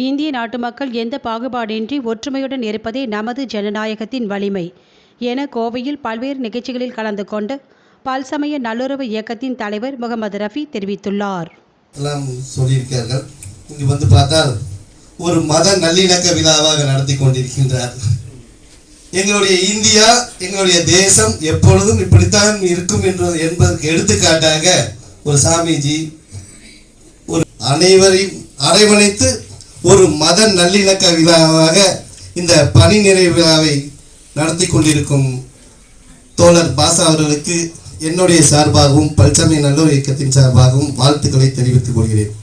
இந்திய நாட்டு மக்கள் எந்த பாகுபாடின்றி ஒற்றுமையுடன் இருப்பதே நமது ஜனநாயகத்தின் வலிமை என கோவையில் பல்வேறு நிகழ்ச்சிகளில் கலந்து கொண்டு பல்சமய நல்லுறவு இயக்கத்தின் தலைவர் முகமது ரஃபி தெரிவித்துள்ளார். எல்லாம் சொல்லியிருக்கார்கள் இங்கு வந்து பார்த்தால் ஒரு மத நல்லிணக்க விழாவாக நடத்தி கொண்டிருக்கின்றார். எங்களுடைய இந்தியா எங்களுடைய தேசம் எப்பொழுதும் இப்படித்தான் இருக்கும் என்று என்பதற்கு எடுத்துக்காட்டாக ஒரு சாமிஜி ஒரு அனைவரையும் அரவணைத்து ஒரு மத நல்லிணக்க விழாவாக இந்த பணி நிறைவு விழாவை நடத்தி கொண்டிருக்கும் தோழர் பாசா அவர்களுக்கு என்னுடைய சார்பாகவும் பல்சமய நல்லூர் இயக்கத்தின் சார்பாகவும் வாழ்த்துக்களை தெரிவித்துக் கொள்கிறேன்.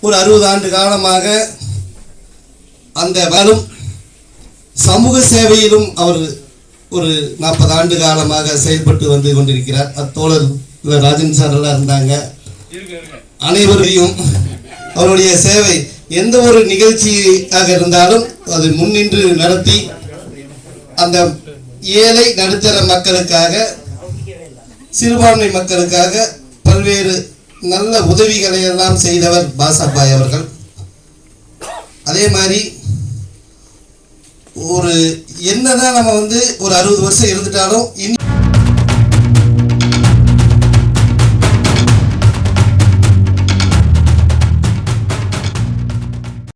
ஒரு அறுபது ஆண்டு காலமாக அந்த வரும் சமூக சேவையிலும் அவர் ஒரு நாற்பது ஆண்டு காலமாக செயல்பட்டு வந்து கொண்டிருக்கிறார். அத்தோழர் ராஜன் சார் எல்லாம் இருந்தாங்க. அனைவரையும் அவருடைய சேவை எந்த ஒரு நிகழ்ச்சியாக இருந்தாலும் அது முன்னின்று நடத்தி அந்த ஏழை நடுத்தர மக்களுக்காக சிறுபான்மை மக்களுக்காக பல்வேறு நல்ல உதவிகளை எல்லாம் செய்தவர் பாசாபாய் அவர்கள். அதே மாதிரி ஒரு என்னதான் நம்ம வந்து ஒரு அறுபது வருஷம் இருந்துட்டாலும் இனி